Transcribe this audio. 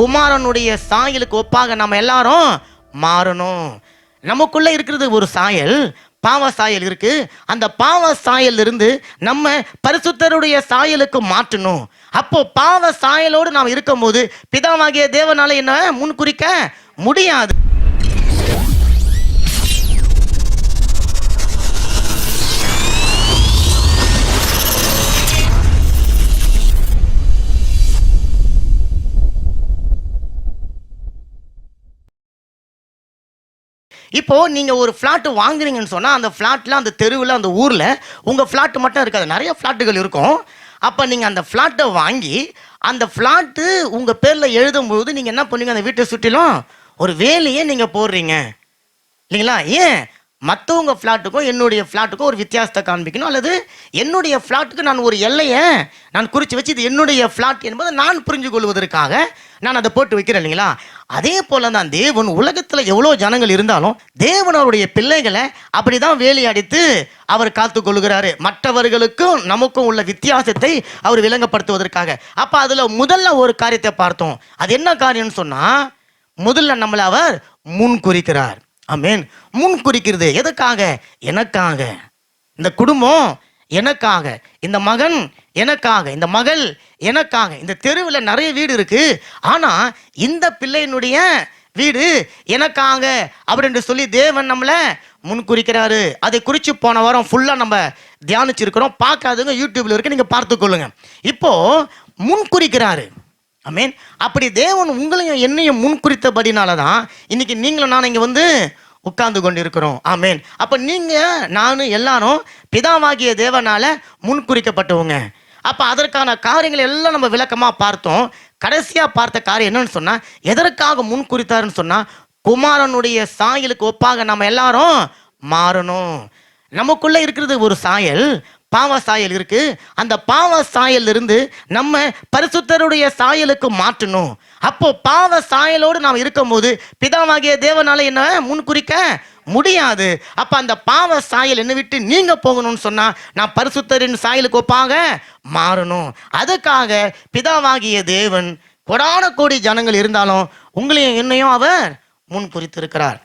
குமாரனுடைய சாயலுக்கு ஒப்பாக நம்ம எல்லாரும் மாறணும். நமக்குள்ளே இருக்கிறது ஒரு சாயல் பாவ சாயல் இருக்கு. அந்த பாவ சாயல் இருந்து நம்ம பரிசுத்தருடைய சாயலுக்கு மாற்றணும். அப்போ பாவ சாயலோடு நாம் இருக்கும்போது பிதாவாகிய தேவனால என்ன? முன்குறிக்க முடியாது. நீங்க ஒரு ஃப்ளாட் வாங்குறீங்கன்னு சொன்னா அந்த ஃப்ளாட்ல அந்த தெருவில் அந்த ஊர்ல உங்க ஃப்ளாட் மட்டும் இருக்காது. நிறைய ஃப்ளாட்டுகள் இருக்கும். அப்போ நீங்க அந்த ஃப்ளாட்டை வாங்கி அந்த ஃப்ளாட்டு உங்க பேர்ல எழுதும்போது நீங்க என்ன பண்ணுவீங்க? அந்த வீட்டை சுற்றிலும் ஒரு வேலையே நீங்க போடுறீங்க. இல்லைங்களா? ஏன்? மற்றவங்க ஃப்ளாட்டுக்கும் என்னுடைய ஃப்ளாட்டுக்கும் ஒரு வித்தியாசத்தை காண்பிக்கணும். அல்லது என்னுடைய ஃப்ளாட்டுக்கு நான் ஒரு எல்லையை நான் குறித்து வச்சு இது என்னுடைய ஃப்ளாட் என்பதை நான் புரிஞ்சு கொள்வதற்காக நான் அதை போட்டு வைக்கிறேன் இல்லைங்களா? அதே போல தான் தேவன் உலகத்தில் எவ்வளோ ஜனங்கள் இருந்தாலும் தேவன் அவருடைய பிள்ளைகளை அப்படி தான் வேலையடித்து அவர் காத்து கொள்கிறாரு. மற்றவர்களுக்கும் நமக்கும் உள்ள வித்தியாசத்தை அவர் விளங்கப்படுத்துவதற்காக. அப்போ அதில் முதல்ல ஒரு காரியத்தை பார்த்தோம். அது என்ன காரியம்னு சொன்னால் முதல்ல நம்மளை அவர் முன் குறிக்கிறார். அமேன் முன் குறிக்கிறது எதுக்காக எனக்காக. இந்த குடும்பம் எனக்காக. இந்த மகன் எனக்காக. இந்த மகள் எனக்காக. இந்த தெருவில் நிறைய வீடு இருக்கு. ஆனால் இந்த பிள்ளையினுடைய வீடு எனக்காக அப்படின்னு சொல்லி தேவன் நம்மளை முன் குறிக்கிறாரு அதை குறித்து போன வாரம் ஃபுல்லாக நம்ம தியானிச்சிருக்கிறோம். பார்க்காதவங்க யூடியூப்ல இருக்கு. நீங்கள் பார்த்துக்கொள்ளுங்க. இப்போ முன் குறிக்கிறாரு ஆமென். அப்படி தேவன் உங்களையும் என்னையும் முன்குறித்தபடினால தான் இன்னைக்கு நீங்களும் நான் இங்கே வந்து உட்கார்ந்து கொண்டு இருக்கிறோம் ஆமேன். அப்போ நீங்கள் நானும் எல்லாரும் பிதாவாகிய தேவனால் முன்குறிக்கப்பட்டவங்க. அப்போ அதற்கான காரியங்கள் எல்லாம் நம்ம விளக்கமாக பார்த்தோம். கடைசியாக பார்த்த காரியம் என்னன்னு சொன்னால் எதற்காக முன்குறித்தாருன்னு சொன்னால் குமாரனுடைய சாயலுக்கு ஒப்பாக நம்ம எல்லாரும் மாறணும். நமக்குள்ளே இருக்கிறது ஒரு சாயல் பாவ சாயல் இருக்கு. அந்த பாவ சாயல் இருந்து நம்ம பரிசுத்தருடைய சாயலுக்கு மாற்றணும். அப்போ பாவ சாயலோடு நாம் இருக்கும்போது பிதாவாகிய தேவனால என்ன? முன்குறிக்க முடியாது. அப்ப அந்த பாவ சாயல் என்ன விட்டு நீங்க போகணும்னு சொன்னா நான் பரிசுத்தரின் சாயலுக்கு ஒப்பாக மாறணும். அதுக்காக பிதாவாகிய தேவன் கொடான கோடி ஜனங்கள் இருந்தாலும் உங்களையும் என்னையும் அவர் முன் குறித்திருக்கிறார்